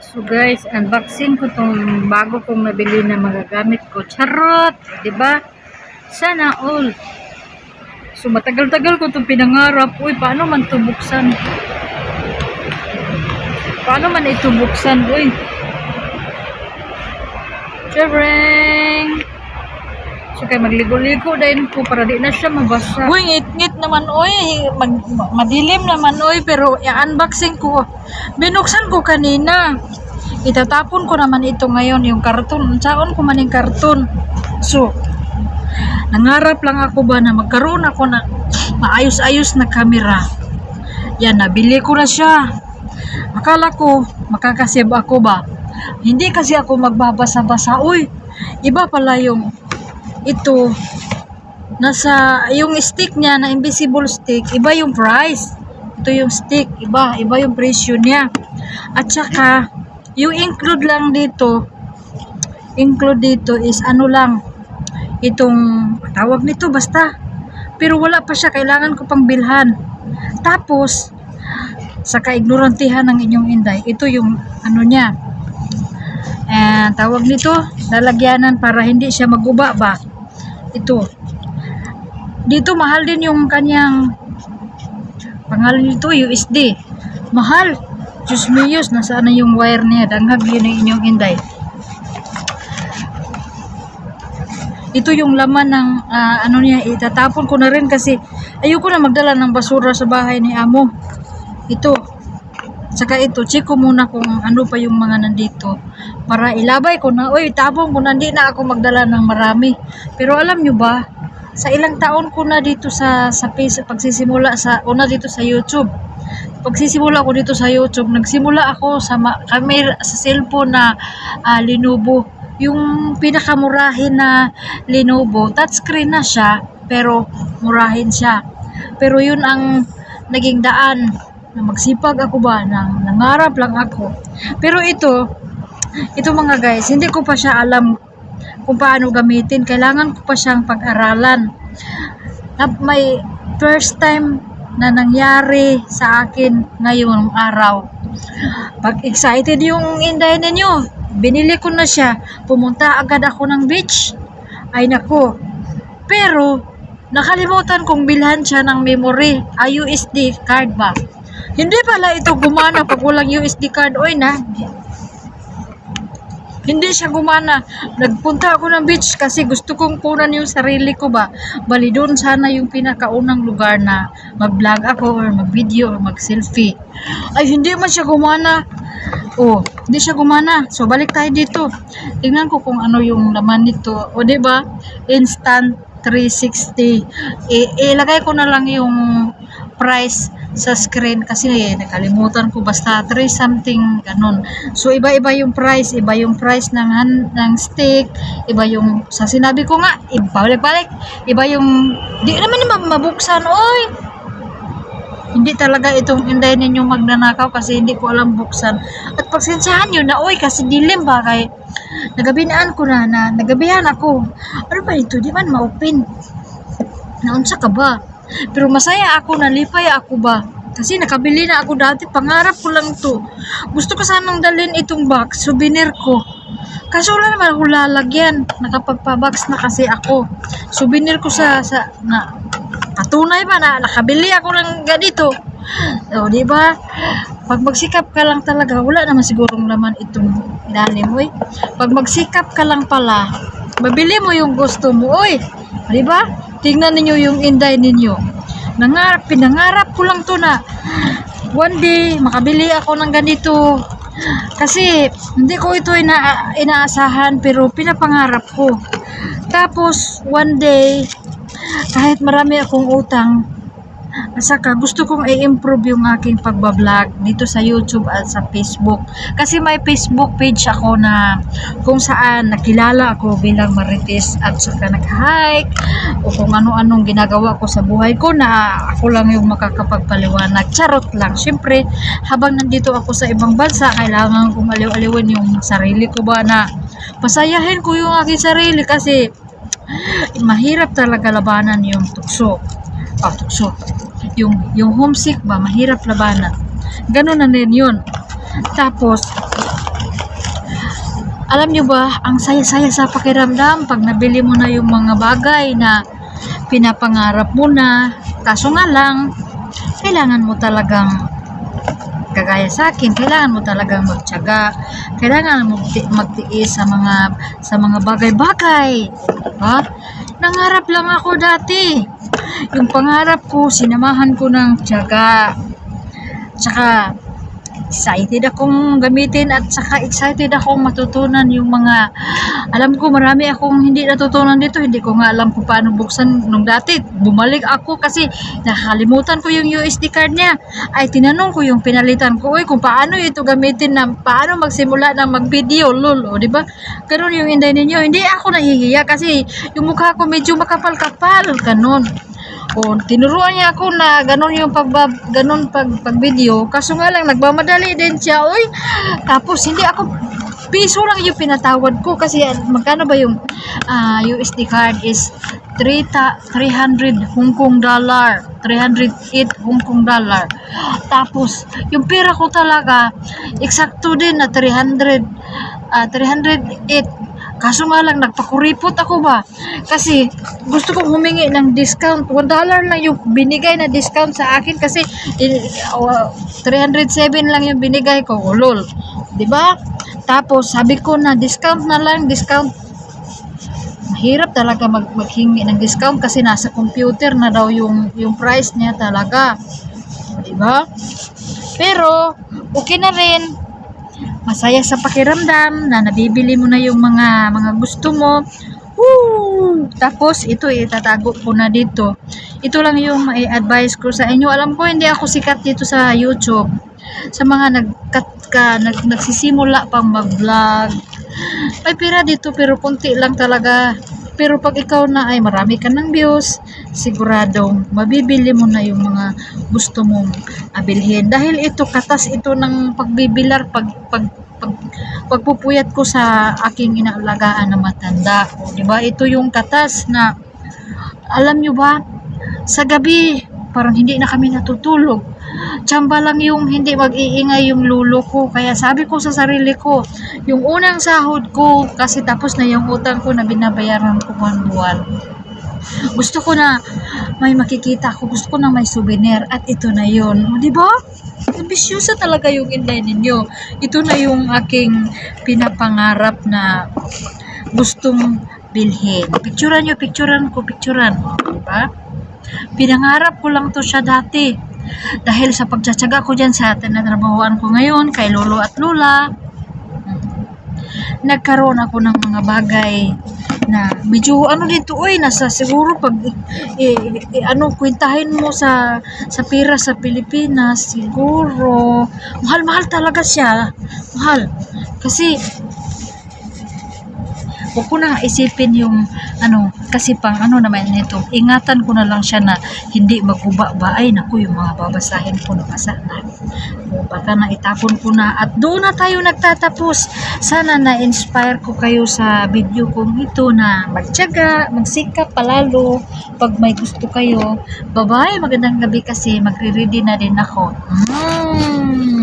So guys, unboxing ko tong bago kong nabili na mga gamit ko. Charot! ba? Sana all. So matagal-tagal ko itong pinangarap. Uy, paano man ito buksan? Paano man ito buksan? Uy. Chabrang! So kaya magligo-ligo dahil ko para di na siya mabasa. Uy, ngit-ngit naman oy. Mag, ma- madilim naman oy. Pero i-unboxing ko. Binuksan ko kanina. Itatapon ko naman ito ngayon. Yung karton. Saon ko man yung karton. So, nangarap lang ako ba na magkaroon ako na maayos-ayos na kamera. Yan, nabili ko na siya. Akala ko, makakasib ako ba? Hindi kasi ako magbabasa-basa. Uy, iba pala yung ito nasa yung stick niya na invisible stick iba yung price. Ito yung stick iba iba yung presyo niya. At saka yung include lang dito include dito is ano lang itong tawag nito basta pero wala pa siya kailangan ko pang bilhan. Tapos sa kaignorantihan ng inyong inday ito yung ano niya. Eh, tawag nito lalagyanan para hindi siya maguba ba ito. Dito mahal din yung kanyang pangalan nito USD mahal. Diyos miyos nasaan na yung wire niya danghag yun ang inyong inday. Ito yung laman ng ah, ano niya itatapon ko na rin kasi ayoko na magdala ng basura sa bahay ni amo. Ito saka ito check ko muna kung ano pa yung mga nandito. Para ilabay ko na oy tapon ko hindi na ako magdala ng marami. Pero alam nyo ba sa ilang taon ko na dito sa sa face pagsisimula sa una dito sa YouTube. Pagsisimula ko dito sa YouTube nagsimula ako sa camera sa cellphone na ah, Lenovo. Yung pinakamurahin na Lenovo touchscreen na siya pero murahin siya. Pero yun ang naging daan na magsipag ako ba? Na nangarap lang ako. Pero ito ito mga guys hindi ko pa siya alam kung paano gamitin. Kailangan ko pa siyang pag-aralan. May first time na nangyari sa akin ngayong araw. Pag excited yung inday ninyo binili ko na siya. Pumunta agad ako ng beach. Ay nako. Pero nakalimutan kong bilhan siya ng memory. Ay USD card ba hindi pala ito gumana pag walang USD card oy na hindi siya gumana. Nagpunta ako ng beach kasi gusto kong kunan yung sarili ko ba. Bali doon sana yung pinakaunang lugar na mag-vlog ako or mag-video or mag-selfie. Ay, hindi man siya gumana. Oh, hindi siya gumana. So, balik tayo dito. Tingnan ko kung ano yung laman nito. O, di ba? Instant 360. I- ilagay ko na lang yung price sa screen kasi eh, nakalimutan ko basta 3 something ganun. So iba-iba yung price, iba yung price ng han- ng stick, iba yung sa sinabi ko nga, ibalik-balik, iba yung di naman ma- mabuksan oy. Hindi talaga itong inday ninyong magnanakaw kasi hindi ko alam buksan. At pagsensyahan nyo na, oy, kasi dilim ba kay nagabinaan ko na, na nagabihan ako. Ano ba ito? Di man ma-open. Naunsa ka ba? Pero masaya ako, nalipay ako ba? Kasi nakabili na ako dati, pangarap ko lang to. Gusto ko sanang dalhin itong box, souvenir ko. Kaso wala naman ako lalagyan. Nakapagpa-box na kasi ako. Souvenir ko sa, sa na, patunay ba na nakabili ako ng ganito. O, di ba? Pag magsikap ka lang talaga, wala naman sigurong laman itong ilalim, oy. Pag magsikap ka lang pala, mabili mo yung gusto mo, oy. Di ba? Tingnan ninyo yung inday ninyo. Nangarap, pinangarap ko lang to na one day makabili ako ng ganito. Kasi hindi ko ito ina inaasahan pero pinapangarap ko. Tapos one day kahit marami akong utang at saka gusto kong i-improve yung aking pagbablog dito sa YouTube at sa Facebook. Kasi may Facebook page ako na kung saan nakilala ako bilang marites at saka nag-hike o kung ano-anong ginagawa ko sa buhay ko na ako lang yung makakapagpaliwanag. Charot lang. Siyempre, habang nandito ako sa ibang bansa, kailangan kong aliw-aliwin yung sarili ko ba na pasayahin ko yung aking sarili kasi mahirap talaga labanan yung tukso. Ah, tukso. Yung, yung homesick ba, mahirap labanan. Ganun na din yun. Tapos, Alam nyo ba, ang saya-saya sa pakiramdam pag nabili mo na yung mga bagay na pinapangarap mo na. Kaso nga lang, kailangan mo talagang kagaya sa akin, kailangan mo talagang magtiyaga. Kailangan mo magti- magtiis sa mga sa mga bagay-bagay. Ha? Nangarap lang ako dati. Yung pangarap ko, sinamahan ko ng tiyaga. Tsaka, excited akong gamitin at saka excited akong matutunan yung mga alam ko marami akong hindi natutunan dito. Hindi ko nga alam kung paano buksan nung dati. Bumalik ako kasi nakalimutan ko yung USD card niya. Ay tinanong ko yung pinalitan ko uy kung paano ito gamitin na paano magsimula ng mag-video lol? O di ba? Ganun yung inday ninyo. Hindi ako nahihiya kasi yung mukha ko medyo makapal-kapal. Ganun o, tinuruan niya ako na ganun yung pag ganun pag, pag video. Kaso nga lang, nagmamadali din siya. Uy, tapos hindi ako, piso lang yung pinatawad ko kasi magkano ba yung ah, USD card is 3 ta- 300 Hong Kong dollar. 308 Hong Kong dollar. Tapos, yung pera ko talaga, eksakto din na 300, ah, 308 Kaso nga lang, nagpakuripot ako ba? Kasi gusto kong humingi ng discount. 1 dollar lang yung binigay na discount sa akin kasi uh, 307 lang yung binigay ko. Oh, lol. ba? Tapos sabi ko na discount na lang, discount. Mahirap talaga mag maghingi ng discount kasi nasa computer na daw yung yung price niya talaga. ba? Pero okay na rin masaya sa pakiramdam na nabibili mo na yung mga mga gusto mo. Woo! Tapos ito itatago ko na dito. Ito lang yung may advice ko sa inyo. Alam ko hindi ako sikat dito sa YouTube. Sa mga nagkat ka, nag, nagsisimula pang mag-vlog. May pira dito pero konti lang talaga. Pero pag ikaw na ay marami ka ng views, siguradong mabibili mo na yung mga gusto mong abilhin. Dahil ito, katas ito ng pagbibilar, pag, pag, pag, pagpupuyat ko sa aking inaalagaan na matanda. O, di ba? Ito yung katas na, alam nyo ba, sa gabi, parang hindi na kami natutulog. Tsamba lang yung hindi mag-iingay yung lulo ko. Kaya sabi ko sa sarili ko, yung unang sahod ko, kasi tapos na yung utang ko na binabayaran ko buwan-buwan. Gusto ko na may makikita ako. Gusto ko na may souvenir. At ito na yun. O, di ba? Ambisyosa talaga yung inday ninyo. Ito na yung aking pinapangarap na gustong bilhin. Picturean nyo, picturean ko, picturean. Di ba? Pinangarap ko lang to siya dati. Dahil sa pagtsatsaga ko dyan sa tinatrabahoan ko ngayon, kay lolo at lola, nagkaroon ako ng mga bagay na medyo ano dito oy nasa siguro pag eh, eh, ano kwentahin mo sa sa pira sa Pilipinas siguro. Mahal-mahal talaga siya. Mahal. Kasi huwag ko na isipin yung ano kasi pang ano naman nito. Ingatan ko na lang siya na hindi maguba ba? Ay naku yung mga babasahin ko na basa na. O baka na itapon ko na. At doon na tayo nagtatapos. Sana na-inspire ko kayo sa video kong ito na magtyaga magsikap palalo. Pag may gusto kayo bye bye magandang gabi kasi magre-ready na din ako. Mm.